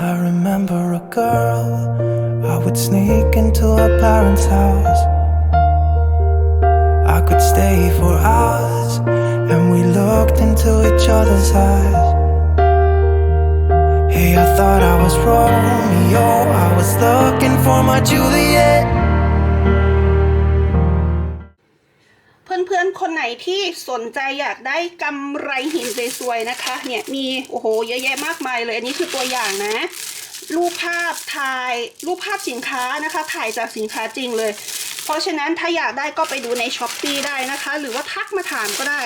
I remember a girl. I would sneak into her parents' house. I could stay for hours, and we looked into each other's eyes. Hey, I thought I was Romeo. I was looking for my Juliet. ที่สนใจอยากได้กำไรหินสวยๆนะคะ เนี่ยมีโอ้โหเยอะแยะมากมายเลย อันนี้คือตัวอย่างนะ รูปภาพถ่ายรูปภาพสินค้านะคะ ถ่ายจากสินค้าจริงเลย เพราะฉะนั้นถ้าอยากได้ก็ไปดูในช้อปปีได้นะคะ หรือว่าทักมาถามก็ได้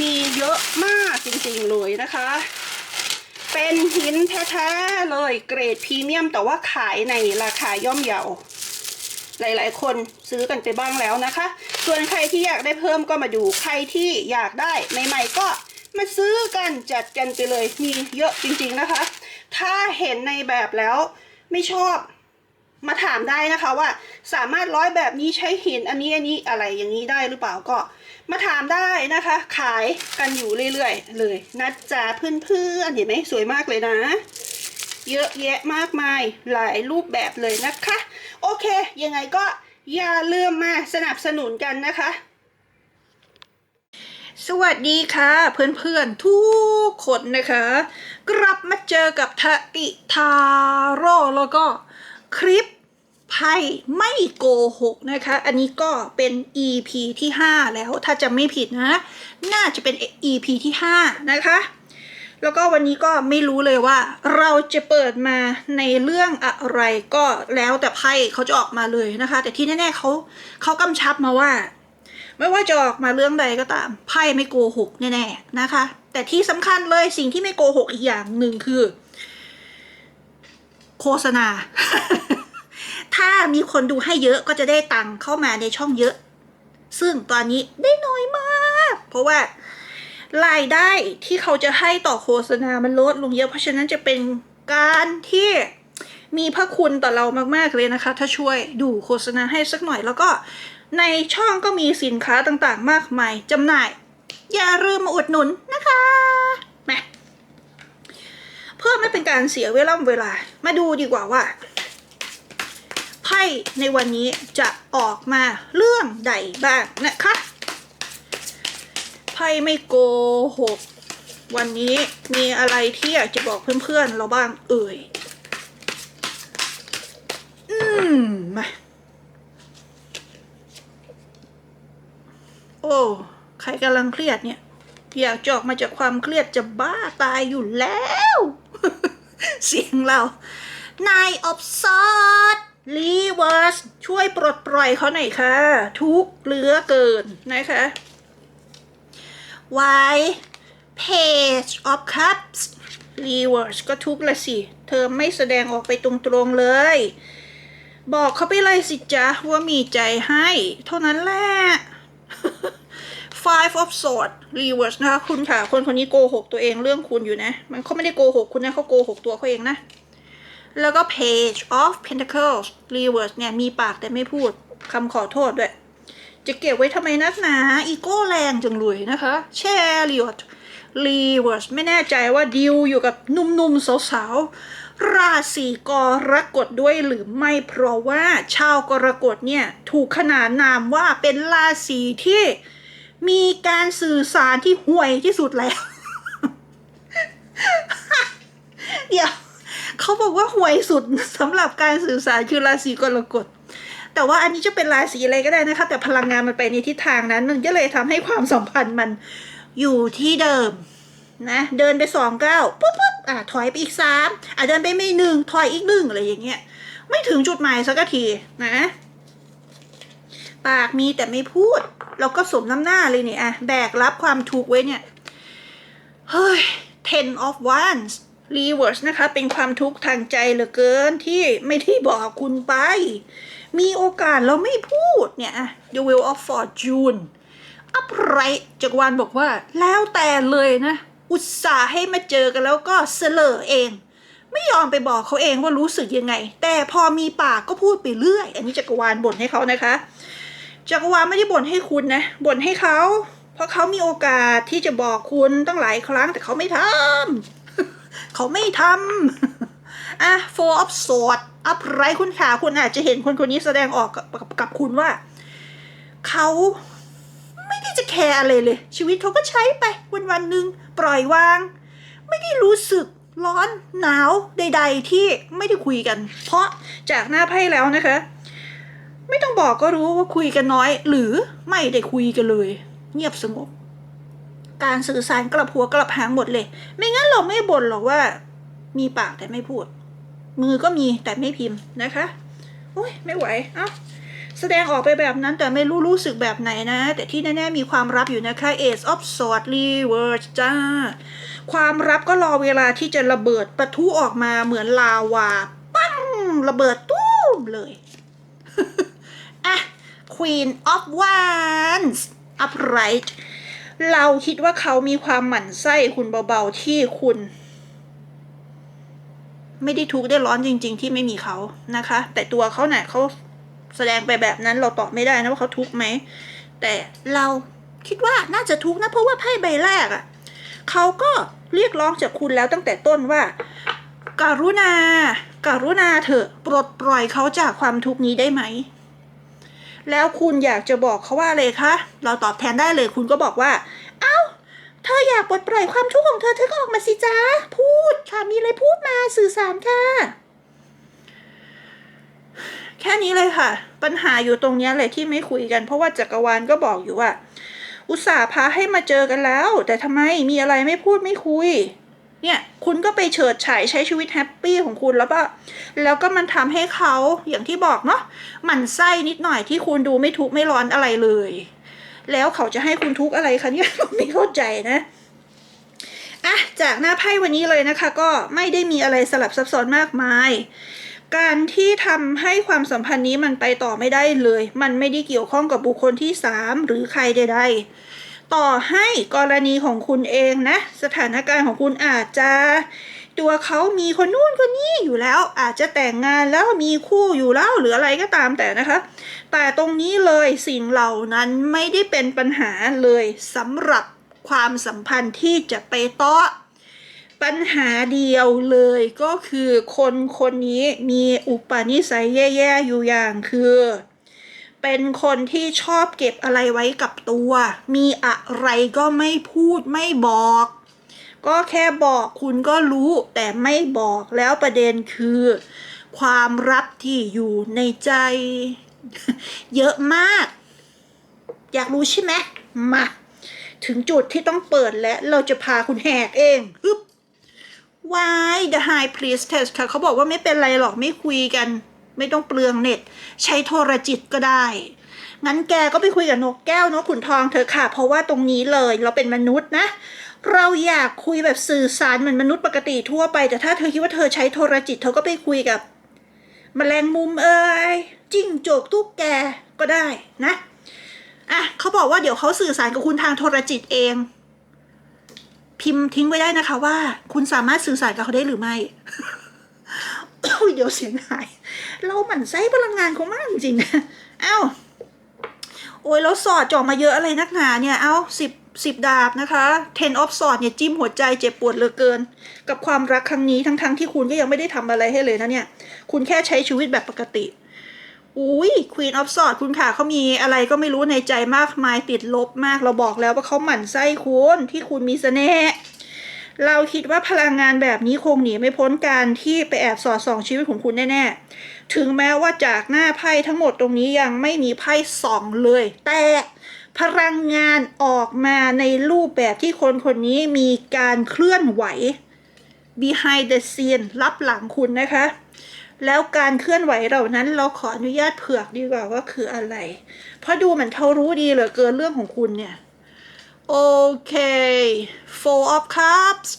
มีเยอะมากจริงๆเลยนะคะ เป็นหินแท้ๆเลยเกรดพรีเมียมแต่ว่าขายในราคาย่อมเยา หลายๆ คนซื้อกันไปบ้างแล้วนะคะ ส่วนใครที่อยากได้เพิ่มก็มาดู ใครที่อยากได้ใหม่ๆก็มาซื้อกันจัดกันไปเลย มีเยอะจริงๆนะคะ ถ้าเห็นในแบบแล้วไม่ชอบมาถามได้นะคะว่าสามารถร้อยแบบนี้ใช้หินอันนี้อันนี้อะไรอย่างนี้ได้หรือเปล่าก็ มาถามได้นะคะ ขายกันอยู่เรื่อยๆ เลยนะจ๊ะเพื่อนๆเห็นไหมสวยมากเลยนะ เยอะแยะมากมายหลายรูปแบบเลยนะคะ โอเค ยังไงก็อย่าลืมมาสนับสนุนกันนะคะ สวัสดีค่ะ เพื่อนๆ ทุกคนนะคะ กลับมาเจอกับทากิทาโร่แล้วก็คลิปไพ่ไม่โกหกนะคะ อันนี้ก็เป็น EP ที่ 5 แล้วถ้าจะไม่ผิดนะ น่าจะเป็น EP ที่ 5 นะคะ แล้วก็วันนี้ก็ไม่รู้เลยว่า เราจะเปิดมาในเรื่องอะไรก็แล้วแต่ไพ่เขาจะออกมาเลยนะคะ แต่ที่แน่ๆเขาเขากำชับมาว่า ไม่ว่าจะออกมาเรื่องใดก็ตามไพ่ไม่โกหกแน่ๆนะคะ แต่ที่สำคัญเลยสิ่งที่ไม่โกหกอีกอย่างหนึ่งคือ โฆษณา ถ้ามีคนดูให้เยอะก็จะได้ตังค์เข้ามาในช่องเยอะ ซึ่งตอนนี้ได้น้อยมาก เพราะว่า รายได้ที่เขาจะให้ต่อโฆษณามันลดลงเยอะ เพราะฉะนั้นจะเป็นการที่มีพระคุณต่อเรามาก ๆ เลยนะคะ ถ้าช่วยดูโฆษณาให้สักหน่อยแล้วก็ในช่องก็มีสินค้าต่างๆ มากมายจำหน่าย อย่าลืมมาอุดหนุนนะคะมาเพื่อไม่เป็นการเสียเวลาเวลา มาดูดีกว่าว่าไพ่ในวันนี้จะออกมาเรื่องใดบ้างนะคะ พ่ไม่โกหก วันนี้มีอะไรที่อยากจะบอกเพื่อนๆเราบ้างเอ่ย อืม มา โอ้ ใครกำลังเครียดเนี่ย อยากจอกมาจากความเครียดจะบ้าตายอยู่แล้ว เสียงเรา นายอบซอดรีเวิร์สช่วยปลดปล่อยเขาหน่อยค่ะ ทุกเหลือเกินนะคะ Why Page of Cups Reverse ก็ทุกละสิ เธอไม่แสดงออกไปตรงๆเลย บอกเขาไปเลยสิจ๊ะ ว่ามีใจให้ เท่านั้นแหละ Five of Swords Reverse นะคะ คุณค่ะ คนคนนี้โกหกตัวเองเรื่องคุณอยู่นะ มันเขาไม่ได้โกหกคุณนะเขาโกหกตัวเขาเองนะ แล้วก็ Page of Pentacles Reverse เนี่ย มีปากแต่ไม่พูดคำขอโทษด้วย จะเก็บไว้ทำไมนักหนา อีโก้แรงจังเลยนะคะแชร์ลิออตรีเวิร์สไม่แน่ใจว่าดิวอยู่กับหนุ่มๆสาวๆ ราศีกรกฎด้วยหรือไม่เพราะว่าชาวกรกฎเนี่ย ถูกขนานนามว่าเป็นราศีที่มีการสื่อสารที่ห่วยที่สุดแล้ว เดี๋ยว เขาบอกว่าห่วยสุดสำหรับการสื่อสารคือราศีกรกฎ แต่ว่าอันนี้จะเป็นราศีอะไรก็ได้นะคะ แต่พลังงานมันไปในทิศทางนั้น มันก็เลยทำให้ความสัมพันธ์มันอยู่ที่เดิมนะเดินไปสองเก้าปุ๊บปุ๊บอะถอยไปอีกสามอะเดินไปไม่หนึ่งถอยอีกหนึ่งอะไรอย่างเงี้ยไม่ถึงจุดหมายสักทีนะ ปากมีแต่ไม่พูดเราก็สมน้ำหน้าเลยเนี่ยอะแบกรับความทุกข์ไว้เนี่ยเฮ้ย ten of wands reverse นะคะ เป็นความทุกข์ทางใจเหลือเกินที่ไม่ที่บอกคุณไป มีโอกาสเราไม่พูดเนี่ย the wheel of fortune upright จักรวาลบอกว่า แล้วแต่เลยนะ อุตส่าห์ให้มาเจอกันแล้วก็เสลอเอง ไม่ยอมไปบอกเขาเองว่ารู้สึกยังไง แต่พอมีปากก็พูดไปเรื่อย อันนี้จักรวาลบ่นให้เขานะคะ จักรวาลไม่ได้บ่นให้คุณนะบ่นให้เขาเพราะเขามีโอกาสที่จะบอกคุณตั้งหลายครั้งแต่เขาไม่ทำเขาไม่ทำอะ four of sword อัพไรคุณขาคุณอาจจะเห็นคนคนนี้แสดงออกกับกับคุณว่า เขาไม่ได้จะแคร์อะไรเลย ชีวิตเขาก็ใช้ไปวันวันหนึ่งปล่อยวาง ไม่ได้รู้สึกร้อนหนาวใด ๆ ที่ไม่ได้คุยกัน เพราะจากหน้าไพ่แล้วนะคะ ไม่ต้องบอกก็รู้ว่าคุยกันน้อย หรือไม่ได้คุยกันเลย เงียบสงบ การสื่อสารกลับหัวกลับหางหมดเลย ไม่งั้นเราไม่บ่นหรอกว่า มีปากแต่ไม่พูด มือก็มีแต่ไม่พิมพ์นะคะโอ้ยไม่ไหวเอ้าแสดงออกไปแบบนั้นแต่ไม่รู้รู้สึกแบบไหนนะ แต่ที่แน่ๆมีความลับอยู่นะคะ Ace of Swords Reverse จ้า ความลับก็รอเวลาที่จะระเบิดประทุออกมาเหมือนลาวา ปั้งระเบิดตู้มเลยอะ Queen of Wands upright เราคิดว่าเขามีความหมั่นไส้คุณเบาๆที่คุณ ไม่ได้ทุกข์ได้ร้อนจริง ๆ ที่ไม่มีเขานะคะ แต่ตัวเขาเนี่ยเขาแสดงไปแบบนั้นเราตอบไม่ได้นะว่าเขาทุกข์ไหมแต่เราคิดว่าน่าจะทุกข์นะเพราะว่าไพ่ใบแรกอะ่ะเขาก็เรียกร้องจากคุณแล้วตั้งแต่ต้นว่าการุณาการุณาเถอะปลดปล่อยเขาจากความทุกข์นี้ได้ไหม แล้วคุณอยากจะบอกเขาว่าอะไรคะ เราตอบแทนได้เลยคุณก็บอกว่า เธออยากปลดปล่อยความทุกข์ของเธอเธอก็ออกมาสิจ้าพูดค่ะมีอะไรพูดมาสื่อสารค่ะ แค่นี้เลยค่ะ ปัญหาอยู่ตรงนี้เลยที่ไม่คุยกัน เพราะว่าจักรวาลก็บอกอยู่ว่า อุตส่าห์พาให้มาเจอกันแล้ว แต่ทำไมมีอะไรไม่พูดไม่คุย เนี่ย คุณก็ไปเฉิดฉายใช้ชีวิตแฮปปี้ของคุณแล้วก็แล้วก็มันทำให้เขาอย่างที่บอกเนาะหมันไส้นิดหน่อยที่คุณดูไม่ทุกข์ไม่ร้อนอะไรเลย แล้วเขาจะให้คุณทุกอะไรคะเนี่ยไม่เข้าใจนะอะจากหน้าไพ่วันนี้เลยนะคะ ก็ไม่ได้มีอะไรสลับซับซ้อนมากมาย การที่ทำให้ความสัมพันธ์นี้มันไปต่อไม่ได้เลย มันไม่ได้เกี่ยวข้องกับบุคคลที่สามหรือใครใด ๆ ต่อให้กรณีของคุณเองนะ สถานการณ์ของคุณอาจจะ ตัวเขามีคนนู่นคนนี้อยู่แล้ว อาจจะแต่งงานแล้วมีคู่อยู่แล้วหรืออะไรก็ตามแต่นะคะ แต่ตรงนี้เลยสิ่งเหล่านั้นไม่ได้เป็นปัญหาเลยสำหรับความสัมพันธ์ที่จะไปต่อปัญหาเดียวเลยก็คือคนคนนี้มีอุปนิสัยแย่ๆอยู่อย่างคือ เป็นคนที่ชอบเก็บอะไรไว้กับตัว มีอะไรก็ไม่พูดไม่บอก ก็แค่บอกคุณก็รู้แต่ไม่บอกแล้วประเด็นคือ ความลับที่อยู่ในใจ เยอะมาก อยากรู้ใช่ไหมมาถึงจุดที่ต้องเปิดและเราจะพาคุณแหกเองฮึบ Why the High Priestess ค่ะเขาบอกว่าไม่เป็นไรหรอกไม่คุยกัน ไม่ต้องเปลืองเน็ต ใช้โทรจิตก็ได้ งั้นแกก็ไปคุยกับนกแก้วนกขุนทองเธอค่ะ เพราะว่าตรงนี้เลยเราเป็นมนุษย์นะ เราอยากคุยแบบสื่อสารเหมือนมนุษย์ปกติทั่วไป แต่ถ้าเธอคิดว่าเธอใช้โทรจิต เธอก็ไปคุยกับแมลงมุมเอ่ยจิ้งจกตุ๊กแกก็ได้นะอะเขาบอกว่าเดี๋ยวเขาสื่อสารกับคุณทางโทรจิตเอง พิมพ์ทิ้งไว้ได้นะคะว่า คุณสามารถสื่อสารกับเขาได้หรือไม่เดี๋ยวเสียงหาย เราหมั่นไส้พลังงานเขามากจริงๆนะเอ้าโอ้ยแล้วสอดจ่อมาเยอะอะไรนักหนาเนี่ย เอ้าสิบ สิบดาบนะคะ ten of swords เนี่ยจิ้มหัวใจเจ็บปวดเหลือเกิน กับความรักครั้งนี้ทั้งๆทที่คุณก็ยังไม่ได้ทำอะไรให้เลยนะเนี่ย คุณแค่ใช้ชีวิตแบบปกติ อุ้ย Queen of Swords คุณค่ะเขามีอะไรก็ไม่รู้ในใจมากมายติดลบมาก เราบอกแล้วว่าเขาหมั่นไส้คุณที่คุณมีเสน่ห์เราคิดว่าพลังงานแบบนี้คงหนีไม่พ้นการที่ไปแอบสอดส่องชีวิตของคุณแน่ๆ ถึงแม้ว่าจากหน้าไพ่ทั้งหมดตรงนี้ยังไม่มีไพ่ส่องเลย แต่ พลังงานออกมาในรูปแบบที่คนคนนี้มีการเคลื่อนไหว behind the scene รับหลังคุณนะคะ แล้วการเคลื่อนไหวเหล่านั้นเราขออนุญาตเผือกดีกว่าว่าคืออะไร เพราะดูเหมือนเขารู้ดีเหลือเกินเรื่องของคุณเนี่ย โอเค four of cups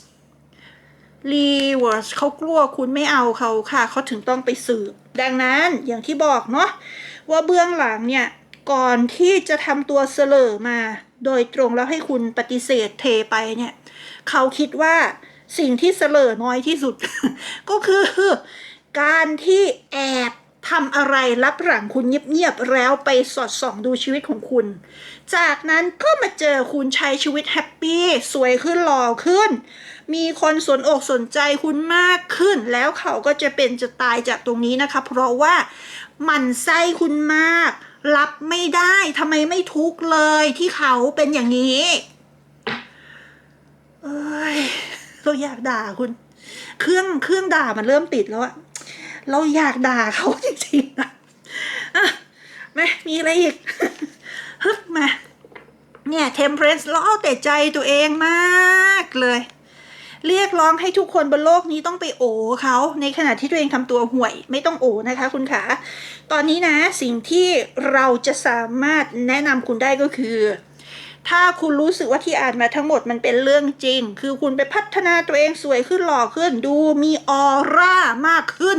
reverse เขากลัวคุณไม่เอาเขาค่ะ เขาถึงต้องไปสืบ ดังนั้นอย่างที่บอกเนาะว่าเบื้องหลังเนี่ย ก่อนที่จะทำตัวเสลอมา โดยตรงแล้วให้คุณปฏิเสธเทไปเนี่ย เขาคิดว่าสิ่งที่เสลอน้อยที่สุด ก็คือการที่แอบทำอะไรรับหลังคุณเงียบๆแล้วไปสอดส่องดูชีวิตของคุณ จากนั้นก็มาเจอคุณใช้ชีวิตแฮปปี้สวยขึ้นหล่อขึ้น มีคนสนอกสนใจคุณมากขึ้น แล้วเขาก็จะเป็นจะตายจากตรงนี้นะคะ เพราะว่ามันไส้คุณมาก รับไม่ได้ทำไมไม่ทุกเลยที่เขาเป็นอย่างนี้ เอ้ยเราอยากด่าคุณ เครื่องเครื่องด่ามันเริ่มติดแล้วอะเราอยากด่าเขาจริงๆนะอะม่มีอะไรอีกฮึบมา เนี่ยเทมเพรสเราเอาแต่ใจตัวเองมากเลย เรียกร้องให้ทุกคนบนโลกนี้ต้องไปโอเขาในขณะที่ตัวเองทำตัวห่วย ไม่ต้องโอนะคะ คุณขา ตอนนี้นะสิ่งที่เราจะสามารถแนะนำคุณได้ก็คือ ถ้าคุณรู้สึกว่าที่อ่านมาทั้งหมดมันเป็นเรื่องจริง คือคุณไปพัฒนาตัวเองสวยขึ้นหล่อขึ้น ดูมีออร่ามากขึ้น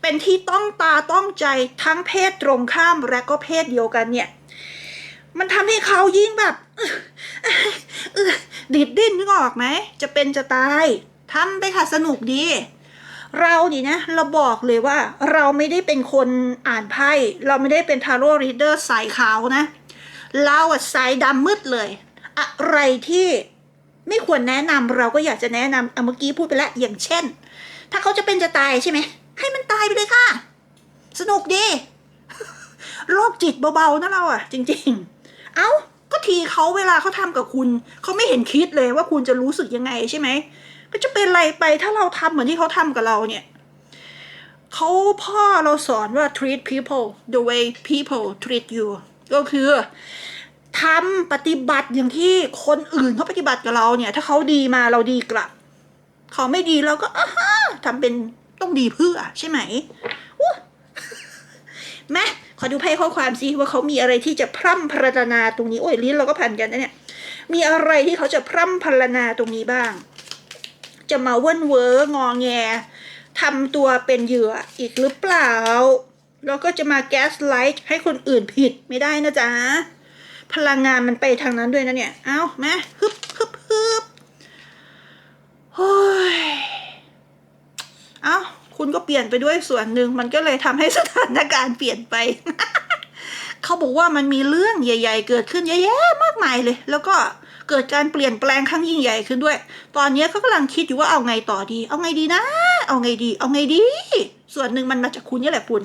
เป็นที่ต้องตาต้องใจทั้งเพศตรงข้ามและก็เพศเดียวกันเนี่ย มันทำให้เขายิ่งแบบดิดดิ้นนึกออกไหม จะเป็นจะตายทำไปค่ะสนุกดี เรานี่นะ เราบอกเลยว่า เราไม่ได้เป็นคนอ่านไพ่เราไม่ได้เป็นทาโร่รีดเดอร์สายขาวนะ เราอะสายดำมืดเลย อะไรที่ไม่ควรแนะนำเราก็อยากจะแนะนำเอาเมื่อกี้พูดไปแล้วอย่างเช่น ถ้าเขาจะเป็นจะตายใช่ไหมให้มันตายไปเลยค่ะ สนุกดีโรคจิตเบาๆนะเราอะจริง ๆ เอ้าก็ทีเขาเวลาเขาทำกับคุณเขาไม่เห็นคิดเลยว่าคุณจะรู้สึกยังไงใช่ไหมก็จะเป็นไรไปถ้าเราทำเหมือนที่เขาทำกับเราเนี่ยเขาพ่อเราสอนว่า treat people the way people treat you ก็คือทำปฏิบัติอย่างที่คนอื่นเขาปฏิบัติกับเราเนี่ย ถ้าเขาดีมาเราดีกลับเขาไม่ดีเราก็อ่าฮะทำเป็นต้องดีเพื่อใช่ไหมอู้แม่ ขอดูไพ่ข้อความซิว่าเขามีอะไรที่จะพร่ำพรรณนาตรงนี้ โอ้ยลิ้นเราก็พันกันนะเนี่ย มีอะไรที่เขาจะพร่ำพรรณนาตรงนี้บ้าง จะมาเว่นเวองอแงทำตัวเป็นเหยื่ออีกหรือเปล่า แล้วก็จะมาแก๊สไลท์ให้คนอื่นผิดไม่ได้นะจ๊ะ พลังงานมันไปทางนั้นด้วยนะเนี่ย เอามาฮึบฮึบฮึบโอ้ย เอา คุณก็เปลี่ยนไปด้วยส่วนหนึ่งมันก็เลยทำให้สถานการณ์เปลี่ยนไป เขาบอกว่ามันมีเรื่องใหญ่ ๆ เกิดขึ้นเยอะแยะมากมายเลย แล้วก็เกิดการเปลี่ยนแปลงครั้งยิ่งใหญ่ขึ้นด้วย ตอนนี้เขากำลังคิดอยู่ว่าเอาไงต่อดี เอาไงดีนะ เอาไงดี เอาไงดี ส่วนหนึ่งมันมาจากคุณนี่แหละคุณ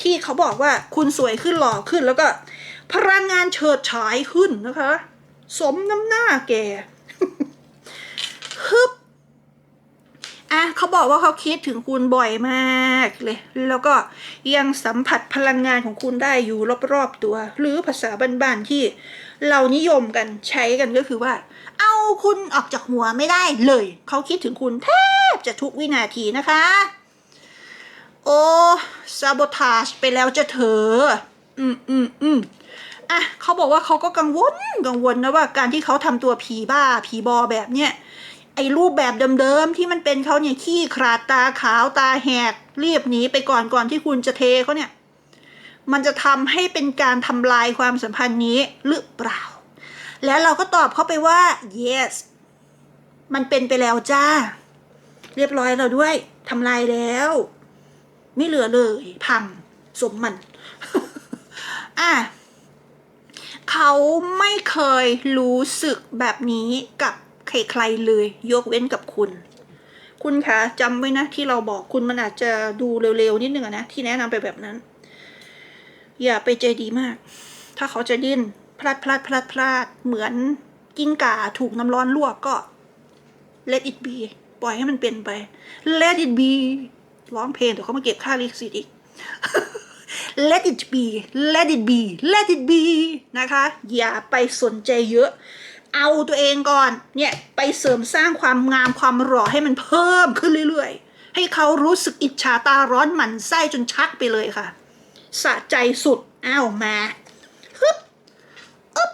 ที่เขาบอกว่าคุณสวยขึ้นหล่อขึ้นแล้วก็ พลังงานเฉิดฉายขึ้นนะคะ สมน้ำหน้าแกฮึบ อะเขาบอกว่าเขาคิดถึงคุณบ่อยมากเลย แล้วก็ยังสัมผัสพลังงานของคุณได้อยู่รอบๆตัว หรือภาษาบ้านๆที่เรานิยมกันใช้กันก็คือว่า เอาคุณออกจากหัวไม่ได้เลย เขาคิดถึงคุณแทบจะทุกวินาทีนะคะ โอ้ซาบทาชไปแล้วจะเถอะอืมอืมอืมอะเขาบอกว่าเขาก็กังวลกังวลนะว่าการที่เขาทำตัวผีบ้าผีบอแบบเนี้ย ไอ้รูปแบบเดิมๆที่มันเป็นเขาเนี่ยขี้ขลาดตาขาวตาแหกรีบหนีไปก่อนก่อนที่คุณจะเทเขาเนี่ย มันจะทำให้เป็นการทำลายความสัมพันธ์นี้หรือเปล่า แล้วเราก็ตอบเขาไปว่า yes มันเป็นไปแล้วจ้า เรียบร้อยแล้วด้วยทำลายแล้ว ไม่เหลือเลยพังสมมัน อะเขาไม่เคยรู้สึกแบบนี้กับ ใครๆเลย ยกเว้นกับคุณ คุณคะจำไว้นะที่เราบอกคุณมันอาจจะดูเร็วๆนิดนึงนะที่แนะนำไปแบบนั้น อย่าไปใจดีมาก ถ้าเขาจะดิ้นพลาดพลาดพลาดพลาดเหมือนกิ้งก่าถูกน้ำร้อนลวกก็ let it be ปล่อยให้มันเป็นไป let it be ร้องเพลงเดี๋ยวเขามาเก็บค่าลิขสิทธิ์อีก let it be let it be let it be นะคะ อย่าไปสนใจเยอะ เอาตัวเองก่อน เนี่ย ไปเสริมสร้างความงามความหล่อให้มันเพิ่มขึ้นเรื่อยๆ ให้เขารู้สึกอิจฉาตาร้อนหมันไส้จนชักไปเลยค่ะ สะใจสุด อ้าวมาฮึบอึ๊บ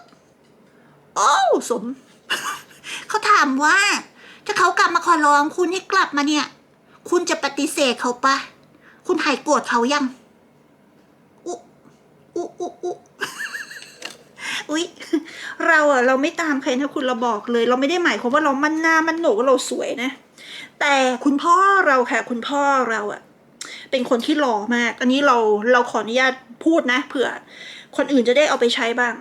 โอ้สม เขาถามว่า ถ้าเขากลับมาขอร้องคุณให้กลับมาเนี่ย คุณจะปฏิเสธเขาปะ คุณหายโกรธเขายัง อุ๊อุ๊อุ๊อุ๊ อุ๊ย เราอะเราไม่ตามใครนะคุณเราบอกเลย เราไม่ได้หมายความว่าเรามันหน้ามันโหนกว่าเราสวยนะ แต่คุณพ่อเราค่ะ คุณพ่อเราอะเป็นคนที่หล่อมาก อันนี้เราเราขออนุญาตพูดนะเผื่อ คนอื่นจะได้เอาไปใช้บ้าง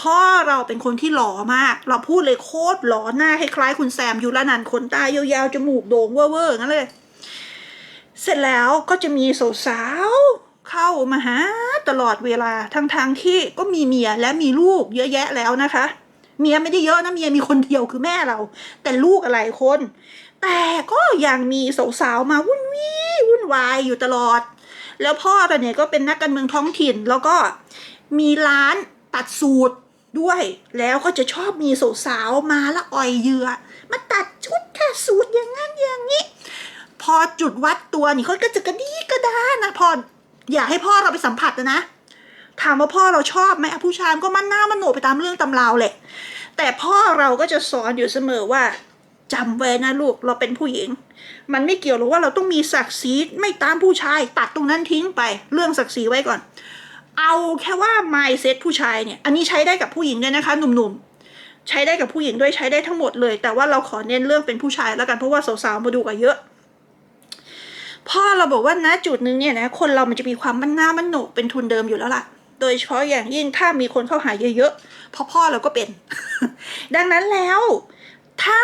พ่อเราเป็นคนที่หล่อมาก เราพูดเลยโคตรหล่อหน้าคล้ายๆคุณแซมยุรนันท์ขนตายาวๆจมูกโด่งเว่อร์ๆงั้นเลย เสร็จแล้วก็จะมีสาวๆ เข้ามาหาตลอดเวลาทั้งๆที่ก็มีเมียและมีลูกเยอะแยะแล้วนะคะ เมียไม่ได้เยอะนะเมียมีคนเดียวคือแม่เรา แต่ลูกอะไรคน แต่ก็ยังมีสาวๆมาวุ่นวี่วุ่นวายอยู่ตลอด แล้วพ่อตอนเนี่ยก็เป็นนักการเมืองท้องถิ่นแล้วก็มีร้านตัดสูตรด้วยแล้วก็จะชอบมีสาวๆมาละอ่อยเหยื่อมาตัดชุดค่ะสูตรอย่างนั้นอย่างนี้ พอจุดวัดตัวนี่เขาก็จะกระดีกระดานะพอ อยากให้พ่อเราไปสัมผัสนะ ถามว่าพ่อเราชอบไหมผู้ชายก็มันหน้ามันโหนไปตามเรื่องตำราวแหละ แต่พ่อเราก็จะสอนอยู่เสมอว่าจำไว้นะลูกเราเป็นผู้หญิง มันไม่เกี่ยวหรอกว่าเราต้องมีศักดิ์ศรีไม่ตามผู้ชายตัดตรงนั้นทิ้งไป เรื่องศักดิ์ศรีไว้ก่อน เอาแค่ว่า mindset ผู้ชายเนี่ย อันนี้ใช้ได้กับผู้หญิงด้วยนะคะ หนุ่มๆ ใช้ได้กับผู้หญิงด้วยใช้ได้ทั้งหมดเลย แต่ว่าเราขอเน้นเรื่องเป็นผู้ชายแล้วกันเพราะว่าสาวๆมาดูกันเยอะ พ่อเราบอกว่านะจุดนึงเนี่ยนะคนเรามันจะมีความมันหน้ามันโหนกเป็นทุนเดิมอยู่แล้วล่ะ โดยเฉพาะอย่างยิ่งถ้ามีคนเข้าหาเยอะๆเพราะพ่อเราก็เป็น ดังนั้นแล้ว ถ้า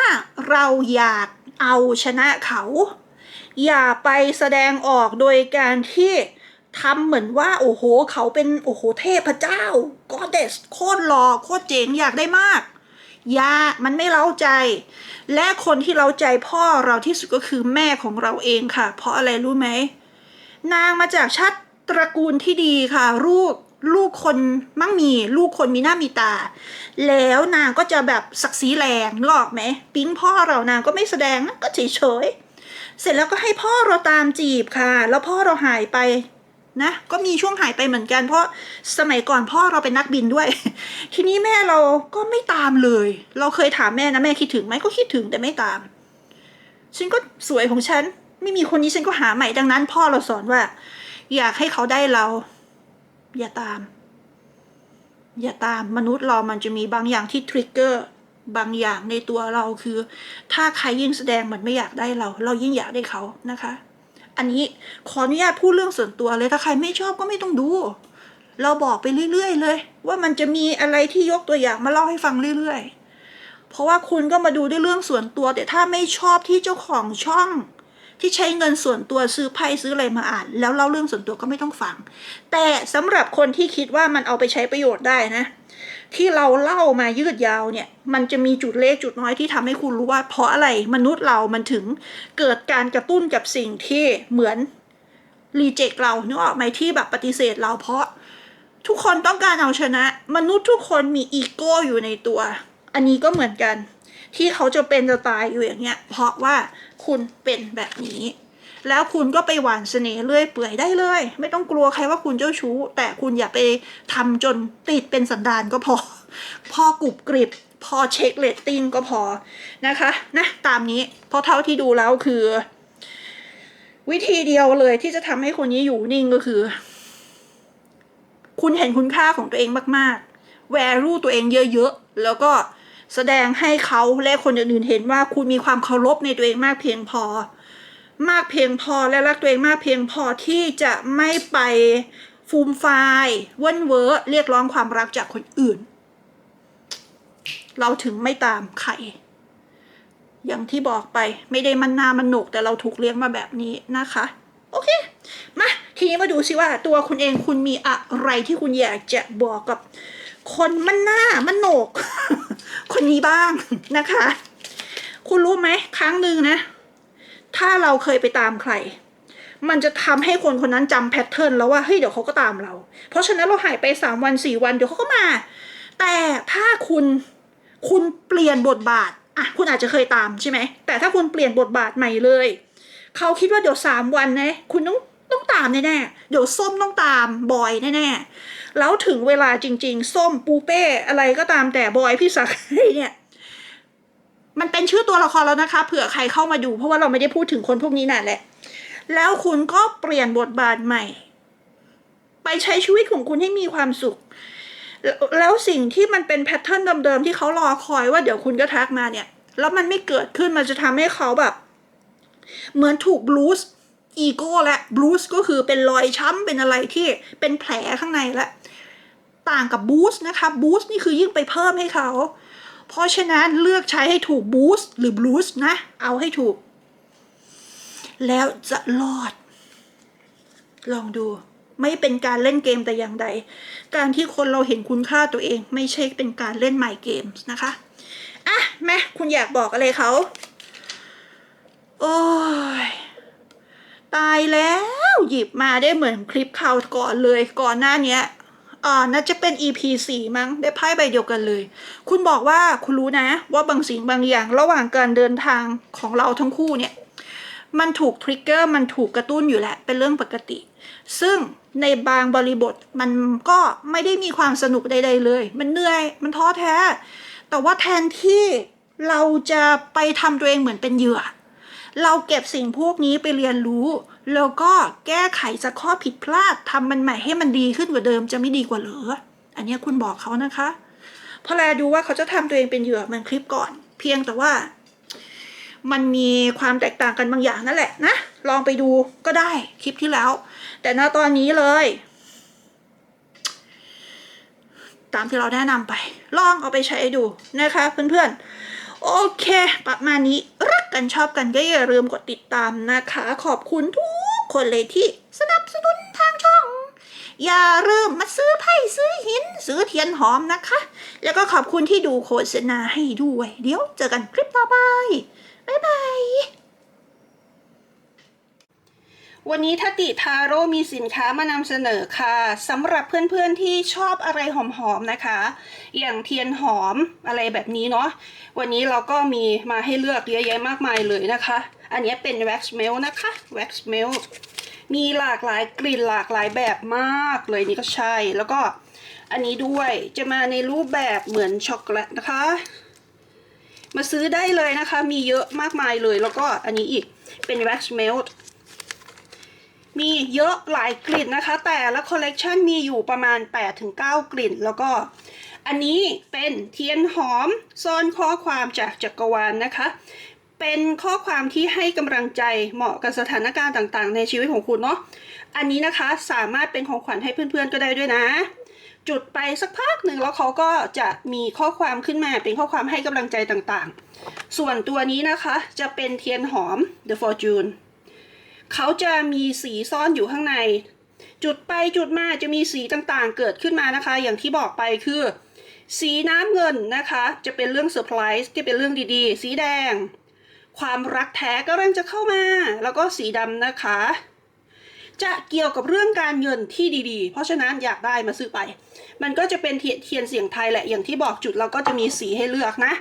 เราอยากเอาชนะเขา อย่าไปแสดงออกโดยการที่ทำเหมือนว่า โอ้โห เขาเป็น โอ้โห เทพเจ้า ก็เดสโคตรหล่อโคตรเจ๋งอยากได้มาก ย่ามันไม่เล้าใจ และคนที่เล้าใจพ่อเราที่สุดก็คือแม่ของเราเองค่ะ เพราะอะไรรู้ไหมนางมาจากชาติตระกูลที่ดีค่ะ ลูกลูกคนมั่งมี ลูกคนมีหน้ามีตา แล้วนางก็จะแบบศักดิ์ศรีแรงนึกอกไหมปิ๊งพ่อเรานางก็ไม่แสดงนะก็เฉยเฉยเสร็จแล้วก็ให้พ่อเราตามจีบค่ะ แล้วพ่อเราหายไป นะก็มีช่วงหายไปเหมือนกัน เพราะสมัยก่อนพ่อเราเป็นนักบินด้วย ทีนี้แม่เราก็ไม่ตามเลย เราเคยถามแม่นะแม่คิดถึงไหมก็คิดถึงแต่ไม่ตาม ฉันก็สวยของฉัน ไม่มีคนนี้ฉันก็หาใหม่ดังนั้น พ่อเราสอนว่า อยากให้เขาได้เรา อย่าตาม อย่าตามมนุษย์เรามันจะมีบางอย่างที่ทริกเกอร์บางอย่างในตัวเราคือ ถ้าใครยิ่งแสดงเหมือนไม่อยากได้เรา เรายิ่งอยากได้เขานะคะ อันนี้ขออนุญาตพูดเรื่องส่วนตัวเลยถ้าใครไม่ชอบก็ไม่ต้องดู เราบอกไปเรื่อยๆเลย ว่ามันจะมีอะไรที่ยกตัวอย่างมาเล่าให้ฟังเรื่อยๆ เพราะว่าคุณก็มาดูด้วยเรื่องส่วนตัว แต่ถ้าไม่ชอบที่เจ้าของช่อง ที่ใช้เงินส่วนตัวซื้อไพ่ซื้ออะไรมาอ่าน แล้วเล่าเรื่องส่วนตัวก็ไม่ต้องฟัง แต่สำหรับคนที่คิดว่ามันเอาไปใช้ประโยชน์ได้นะ ที่เราเล่ามายืดยาวเนี่ย มันจะมีจุดเล็กจุดน้อยที่ทำให้คุณรู้ว่า เพราะอะไรมนุษย์เรามันถึงเกิดการกระตุ้นกับสิ่งที่เหมือนรีเจ็คเรานึกออกไหมที่แบบปฏิเสธเราเพราะทุกคนต้องการเอาชนะ มนุษย์ทุกคนมีอีโก้อยู่ในตัว อันนี้ก็เหมือนกัน ที่เขาจะเป็นจะตายอยู่อย่างเงี้ย เพราะว่าคุณเป็นแบบนี้ แล้วคุณก็ไปหวานเสน่ห์เรื่อยเปื่อยได้เลย ไม่ต้องกลัวใครว่าคุณเจ้าชู้ แต่คุณอย่าไปทำจนติดเป็นสันดานก็พอ พอกรุบกริบ พอเช็คเลตติ้งก็พอนะคะนะตามนี้เพราะเท่าที่ดูแล้วคือ วิธีเดียวเลยที่จะทำให้คนนี้อยู่นิ่งก็คือ คุณเห็นคุณค่าของตัวเองมากๆ แวรูตัวเองเยอะๆ แล้วก็แสดงให้เขาและคนอื่นๆเห็นว่าคุณมีความเคารพในตัวเองมากเพียงพอ มากเพียงพอและรักตัวเองมากเพียงพอที่จะไม่ไปฟูมไฟายเว่นเวอร์เรียกร้องความรักจากคนอื่น เราถึงไม่ตามใครอย่างที่บอกไปไม่ได้มันนามันหนกแต่เราถูกเลี้ยงมาแบบนี้นะคะ โอเค มาทีนี้มาดูสิว่าตัวคุณเองคุณมีอะไรที่คุณอยากจะบอกกับ คนมันหน้ามันโหนก คนนี้บ้างนะคะ คุณรู้ไหมครั้งหนึ่งนะ ถ้าเราเคยไปตามใคร มันจะทำให้คนคนนั้นจำแพทเทิร์นแล้วว่าเฮ้ยเดี๋ยวเขาก็ตามเรา เพราะฉะนั้นเราหายไปสามวันสี่วันเดี๋ยวเขาก็มา แต่ถ้าคุณคุณเปลี่ยนบทบาทอะคุณอาจจะเคยตามใช่ไหมแต่ถ้าคุณเปลี่ยนบทบาทใหม่เลยเขาคิดว่าเดี๋ยวสามวันนะคุณต้องต้องตามแน่ๆเดี๋ยวส้มต้องตามบอยแน่ๆแล้วถึงเวลาจริง ๆ ส้มปูเป้อะไรก็ตามแต่บอยพี่สักเนี่ย มันเป็นชื่อตัวละครแล้วนะคะ เผื่อใครเข้ามาดู เพราะว่าเราไม่ได้พูดถึงคนพวกนี้นั่นแหละ แล้วคุณก็เปลี่ยนบทบาทใหม่ ไปใช้ชีวิตของคุณให้มีความสุข แล้วสิ่งที่มันเป็นแพทเทิร์นเดิมๆที่เขารอคอยว่าเดี๋ยวคุณก็ทักมาเนี่ย แล้วมันไม่เกิดขึ้นมันจะทำให้เขาแบบ เหมือนถูกบลูสอีโก้และบลูสก็คือเป็นรอยช้ำเป็นอะไรที่เป็นแผลข้างในและ ต่างกับบูส์นะคะบูส์นี่คือยิ่งไปเพิ่มให้เขา เพราะฉะนั้นเลือกใช้ให้ถูกบูสต์หรือบลูส์นะ เอาให้ถูก แล้วจะรอด ลองดู ไม่เป็นการเล่นเกมแต่อย่างใด การที่คนเราเห็นคุณค่าตัวเอง ไม่ใช่เป็นการเล่นไมเกมนะคะอะแม่คุณอยากบอกอะไรเขา โอ้ยตายแล้ว หยิบมาได้เหมือนคลิปข่าวก่อนเลยก่อนหน้านี้ อ่าน่าจะเป็น EP 4มั้งได้ไพ่ใบเดียวกันเลย คุณบอกว่าคุณรู้นะ ว่าบางสิ่งบางอย่างระหว่างการเดินทางของเราทั้งคู่เนี่ย มันถูกทริกเกอร์มันถูกกระตุ้นอยู่แล้วเป็นเรื่องปกติ ซึ่งในบางบริบทมันก็ไม่ได้มีความสนุกใด ๆ เลย มันเหนื่อยมันท้อแท้ แต่ว่าแทนที่เราจะไปทำตัวเองเหมือนเป็นเหยื่อ เราเก็บสิ่งพวกนี้ไปเรียนรู้ แล้วก็แก้ไขจากข้อผิดพลาดทำมันใหม่ให้มันดีขึ้นกว่าเดิมจะไม่ดีกว่าเหรอ อันนี้คุณบอกเขานะคะพราะแลดูว่าเขาจะทำตัวเองเป็นเหยื่อเหมือนคลิปก่อน เพียงแต่ว่า มันมีความแตกต่างกันบางอย่างนั่นแหละนะ ลองไปดูก็ได้คลิปที่แล้ว แต่ณตอนนี้เลย ตามที่เราแนะนำไป ลองเอาไปใช้ดูนะคะเพื่อนๆ โอเค ประมาณนี้รักกันชอบกันก็อย่าลืมกดติดตามนะคะ ขอบคุณทุกคนเลยที่สนับสนุนทางช่อง อย่าลืมมาซื้อไพ่ซื้อหิน ซื้อเทียนหอมนะคะ แล้วก็ขอบคุณที่ดูโฆษณาให้ด้วย เดี๋ยวเจอกันคลิปต่อไป บ๊ายบาย วันนี้ทัติทาโร่มีสินค้ามานำเสนอค่ะสำหรับเพื่อนๆที่ชอบอะไรหอมๆนะคะ อย่างเทียนหอมอะไรแบบนี้เนาะวันนี้เราก็มีมาให้เลือกเยอะแยะมากมายเลยนะคะ อันนี้เป็น wax melt นะคะ wax melt มีหลากหลายกลิ่นหลากหลายแบบมากเลยนี่ก็ใช่แล้วก็อันนี้ด้วยจะมาในรูปแบบเหมือนช็อกโกแลตนะคะ มาซื้อได้เลยนะคะ มีเยอะมากมายเลยแล้วก็อันนี้อีกเป็น wax melt มีเยอะหลายกลิ่นนะคะ แต่ละคอลเลกชันมีอยู่ประมาณ 8-9 กลิ่น แล้วก็อันนี้เป็นเทียนหอมซ่อนข้อความจากจักรวาลนนะคะ เป็นข้อความที่ให้กำลังใจเหมาะกับสถานการณ์ต่างๆ ในชีวิตของคุณเนาะอันนี้นะคะสามารถเป็นของขวัญให้เพื่อนๆก็ได้ด้วยนะ จุดไปสักพักหนึ่งแล้วเขาก็จะมีข้อความขึ้นมาเป็นข้อความให้กำลังใจต่างๆ ส่วนตัวนี้นะคะจะเป็นเทียนหอม The Fortune เขาจะมีสีซ่อนอยู่ข้างใน จุดไปจุดมาจะมีสีต่างๆ เกิดขึ้นมานะคะ อย่างที่บอกไปคือ สีน้ำเงินนะคะ จะเป็นเรื่องเซอร์ไพรส์ที่เป็นเรื่องดีๆ สีแดง ความรักแท้ก็เริ่มจะเข้ามา แล้วก็สีดำนะคะ จะเกี่ยวกับเรื่องการเงินที่ดีๆ เพราะฉะนั้นอยากได้มาซื้อไป มันก็จะเป็นเทียนเสียงไทยแหละอย่างที่บอกจุดเราก็จะมีสีให้เลือกนะ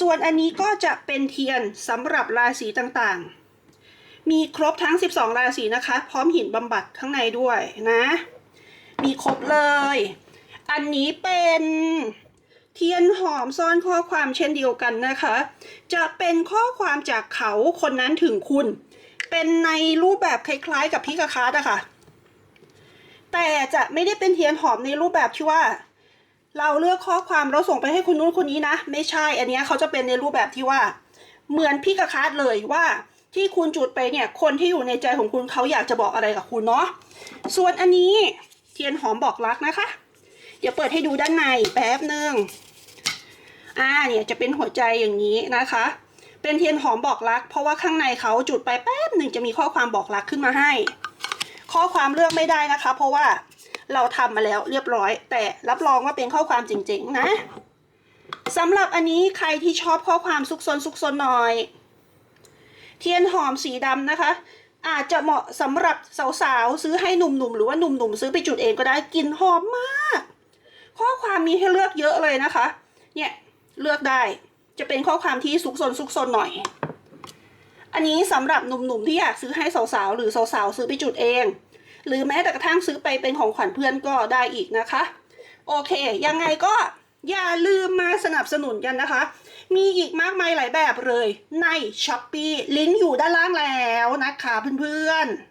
ส่วนอันนี้ก็จะเป็นเทียนสำหรับราศีต่างๆ มีครบทั้ง 12 ราศีนะคะ พร้อมหินบำบัดข้างในด้วยนะ มีครบเลย อันนี้เป็นเทียนหอมซ่อนข้อความเช่นเดียวกันนะคะ จะเป็นข้อความจากเขาคนนั้นถึงคุณ เป็นในรูปแบบคล้ายๆ กับพิกาคาร์ดอะค่ะ แต่จะไม่ได้เป็นเทียนหอมในรูปแบบที่ว่า เราเลือกข้อความเราส่งไปให้คุณนู้นคนนี้นะ ไม่ใช่ อันนี้เขาจะเป็นในรูปแบบที่ว่า เหมือนพิกาคาร์ดเลยว่า ที่คุณจุดไปเนี่ย คนที่อยู่ในใจของคุณเขาอยากจะบอกอะไรกับคุณเนาะส่วนอันนี้เทียนหอมบอกรักนะคะ เดี๋ยวเปิดให้ดูด้านในแป๊บหนึ่งอ่าเนี่ยจะเป็นหัวใจอย่างนี้นะคะ เป็นเทียนหอมบอกรัก เพราะว่าข้างในเขาจุดไปแป๊บหนึ่งจะมีข้อความบอกรักขึ้นมาให้ ข้อความเลือกไม่ได้นะคะ เพราะว่าเราทำมาแล้วเรียบร้อย แต่รับรองว่าเป็นข้อความจริงๆนะสำหรับอันนี้ใครที่ชอบข้อความซุกซนซุกซนหน่อย เทียนหอมสีดำนะคะ อาจจะเหมาะสำหรับสาวๆ ซื้อให้หนุ่มๆ หรือว่าหนุ่มๆ ซื้อไปจุดเองก็ได้กลิ่นหอมมาก ข้อความมีให้เลือกเยอะเลยนะคะ เนี่ยเลือกได้จะเป็นข้อความที่ซุกซนซุกซนหน่อย อันนี้สำหรับหนุ่มๆ ที่อยากซื้อให้สาวๆ หรือสาวๆ ซื้อไปจุดเอง หรือแม้แต่กระทั่งซื้อไปเป็นของขวัญเพื่อนก็ได้อีกนะคะ โอเค ยังไงก็อย่าลืมมาสนับสนุนกันนะคะ มีอีกมากมายหลายแบบเลยใน s h อ p e e ลิงก์อยู่ด้านล่างแล้วนะคะเพื่อนๆ